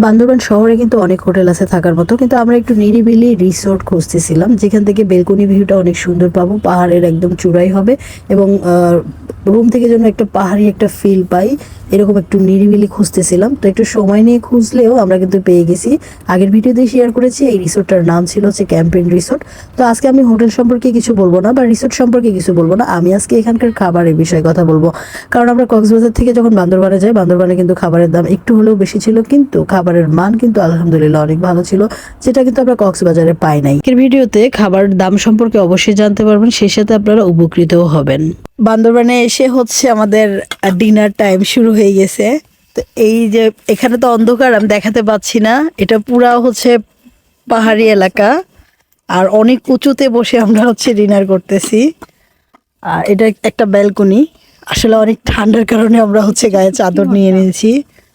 বান্দরবান শহরে কিন্তু অনেক হোটেল আছে থাকার মতো, কিন্তু আমরা একটু নিরিবিলি রিসোর্ট খুঁজতেছিলাম। যেখান থেকে বেলকনি ভিউটা অনেক সুন্দর পাবো, পাহাড়ের একদম চূড়াই হবে এবং রুম থেকে যেন একটা পাহাড়ি একটা ফিল পাই, এরকম একটু নিরিবিলি খুঁজতেছিলাম। তো একটু সময় নিয়ে খুঁজলেও আমরা কিন্তু পেয়ে গেছি। আগের ভিডিওতে শেয়ার করেছি, এই রিসোর্টটার নাম ছিল হচ্ছে ক্যাম্পেন রিসোর্ট তো আজকে আমি হোটেল সম্পর্কে কিছু বলব না, বা রিসোর্ট সম্পর্কে কিছু বলব না, আমি আজকে এখানকার খাবারের বিষয়ে কথা বলব। কারণ আমরা কক্সবাজার থেকে যখন বান্দরবানে যাই, বান্দরবানে কিন্তু খাবারের দাম একটু হলেও বেশি ছিল, কিন্তু খাবারের মান কিন্তু আলহামদুলিল্লাহ অনেক ভালো ছিল, যেটা কিন্তু আমরা কক্সবাজারে পাই নাই। এর ভিডিওতে খাবার দাম সম্পর্কে অবশ্যই জানতে পারবেন, সেই সাথে আপনারা উপকৃতও হবেন। বান্দরবানে এসে হচ্ছে আমাদের ডিনার টাইম শুরু হয়ে গেছে। তো এই যে এখানে তো অন্ধকার, আমি দেখাতে পাচ্ছি না। এটা পুরা হচ্ছে পাহাড়ি এলাকা। আর অনেক উঁচুতে বসে আমরা হচ্ছে ডিনার করতেছি। আর এটা একটা ব্যালকনি। আসলে অনেক ঠান্ডার কারণে আমরা হচ্ছে গায়ে চাদর নিয়ে নিয়েছি।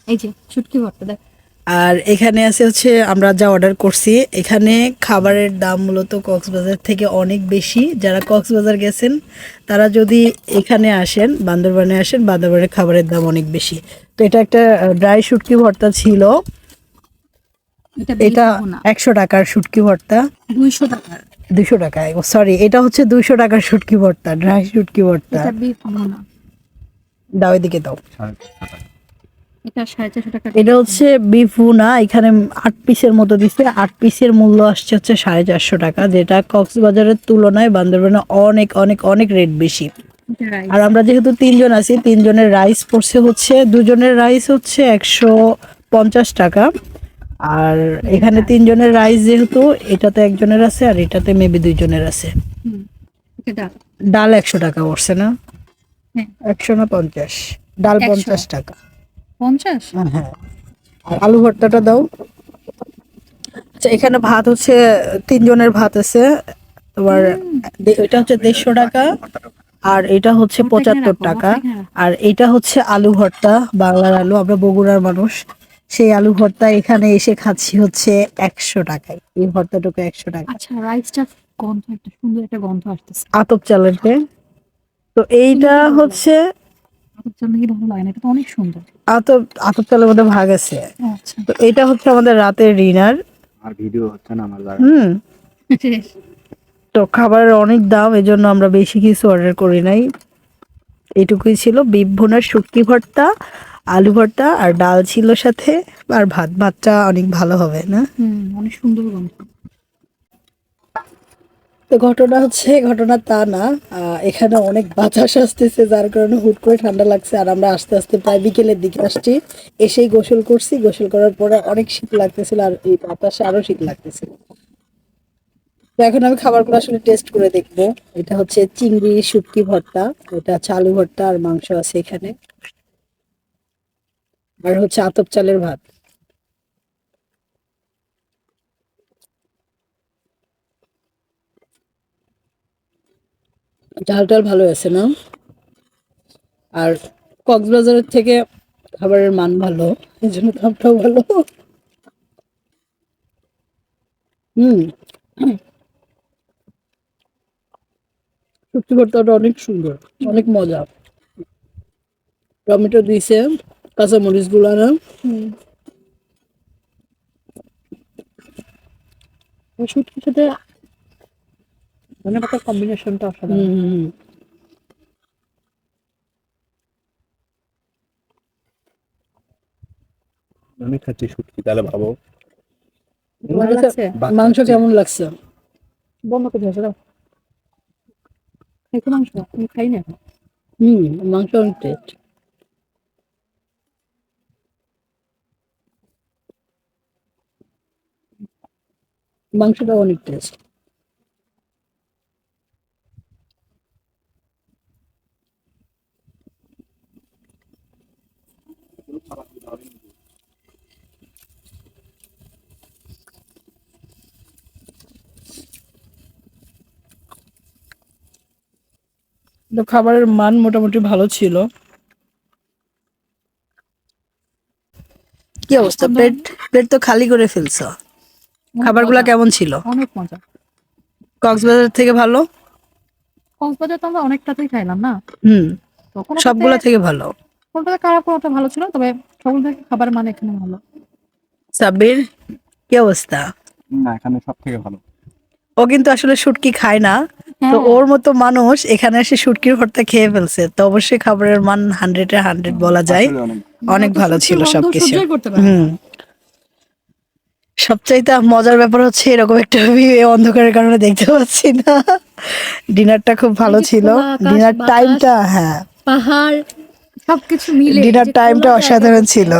এই যে, শুটকি ভর্তা, দেখ। আর এখানে আছে হচ্ছে আমরা যা অর্ডার করছি এখানে খাবারের দাম মূলত কক্সবাজার থেকে অনেক বেশি। যারা কক্সবাজার গেছেন তারা যদি এখানে আসেন বান্দরবানে আসেন বান্দরবানের খাবারের দাম অনেক বেশি। তো এটা একটা ড্রাই শুটকি ভর্তা ছিল। এটা একশো টাকার শুটকি ভর্তা। দুইশো টাকার দুশো টাকায় সরি এটা হচ্ছে দুইশো টাকার শুটকি ভর্তা ড্রাই শুটকি ভর্তা। এটা দাও এদিকে দাও। এটা টাকা হচ্ছে বিফ ভুনা এখানে আট পিসের মতো দিচ্ছে আট পিসের মূল্য আসছে হচ্ছে সাড়ে চারশো টাকা যেটা কক্সবাজারের তুলনায় বান্দরবানে অনেক অনেক অনেক রেট বেশি। আর আমরা যেহেতু তিনজন আছি তিনজনের রাইস পড়ছে হচ্ছে দুজনের রাইস হচ্ছে একশো পঞ্চাশ টাকা। আর এখানে তিনজনের রাইস যেহেতু এটাতে একজনের আছে আর এটাতে মেবি দুইজনের আছে। এটা ডাল। ডাল একশো টাকা পড়ছে না? হ্যাঁ। একশো না পঞ্চাশ? ডাল পঞ্চাশ টাকা। পঞ্চাশ? হ্যাঁ আর আলু ভর্তাটা দাও। আচ্ছা এখানে ভাত হচ্ছে তিনজনের ভাত আছে। তোমার এটা হচ্ছে দেড়শো টাকা। আর এটা হচ্ছে পঁচাত্তর টাকা। আর এটা হচ্ছে আলু ভর্তা বাংলার আলু। আমরা বগুড়ার মানুষ। সেই আলু ভর্তা এখানে এসে খাচ্ছি হচ্ছে একশো টাকায়। এই ভর্তাটুকু একশো টাকা। আচ্ছা রাইসটা গন্ধ একটা সুন্দর একটা গন্ধ আসতেছে। আতপ চালেরতে তো। এইটা হচ্ছে আমার জন্য কি ভালো লাগে না? এটা তো অনেক সুন্দর। আতপ আতপ চালের মধ্যে ভাগ আছে। আচ্ছা। তো এটা হচ্ছে আমাদের রাতের ডিনার। আর ভিডিও হচ্ছে না আমার দ্বারা। হুম। তো খাবারের অনেক দাম এজন্য আমরা বেশি কিছু অর্ডার করি নাই। এটুকুই ছিল। বিপ ভুনার শুটকি ভর্তা আলু ভর্তা আর ডাল ছিল সাথে। আর ভাত ভাতটা অনেক ভালো হবে না? হুম অনেক সুন্দর গন্ধ। তো ঘটনা হচ্ছে, ঘটনা তা না। এখানে অনেক বাতাস আসতেছে, যার কারণে হুট করে ঠান্ডা লাগছে, আর আমরা আস্তে আস্তে প্রায় বিকেলের দিকে আসছি। এসেই গোসল করছি, গোসল করার পরে অনেক শীত লাগতেছিল, আর এই বাতাসে আরও শীত লাগতেছিল। তো এখন আমি খাবারগুলো আসলে টেস্ট করে দেখব। এটা হচ্ছে চিংড়ি শুটকি ভর্তা, এটা চালু ভর্তা আর মাংস আছে এখানে। আর হচ্ছে আতপ চালের ভাত। ডাল টাল ভালো আছে না? আর কক্সবাজারের থেকে খাবারের মান ভালো এই জন্য দামটাও ভালো। হুম। সত্যি ভর্তাটা অনেক সুন্দর অনেক মজা। টমেটো দিয়েছে কাঁচা মরিচগুলো না শুটকির সাথে ধনে পাতার কম্বিনেশনটা অসাধারণ। হুম, হুম, হুম। আমি খাচ্ছি শুটকি তাহলে ভাবো। মাংস কেমন লাগছে? বন্ধ করে দিয়েছে দাও খাইতে মাংস আমি খাই না। হুম মাংস অনেক টেস্ট মাংসটা অনেক টেস্ট তো খাবারের মান মোটামুটি ভালো ছিল। কি অবস্থা? পেট পেট তো খালি করে ফেলছো। খাবারগুলো কেমন ছিল? অনেক মজা। কক্সবাজার থেকে ভালো? কক্সবাজার তো আমরা অনেকটাতেই খাইলাম না? হুম। সবগুলো থেকে ভালো। কোনটাতে খারাপ কোনটা ভালো ছিল তবে সকল থেকে খাবার মান এখানে ভালো। সাব্বির কি অবস্থা? না এখানে সব থেকে ভালো। ও কিন্তু আসলে শুটকি খায় না। তো ওর মতো মানুষ এখানে এসে শুটকির ভর্তা খেয়ে ফেলছে। তো অবশ্যই খাবারের মান হান্ড্রেড এ হান্ড্রেড বলা যায়। অনেক ভালো ছিল সবকিছু। হুম। সবচাইতে মজার ব্যাপার হচ্ছে এরকম একটা ভিউ অন্ধকারের কারণে দেখতে পাচ্ছি না। ডিনারটা খুব ভালো ছিল। ডিনার টাইমটা হ্যাঁ। পাহাড় সবকিছু মিলে ডিনার টাইমটা অসাধারণ ছিল।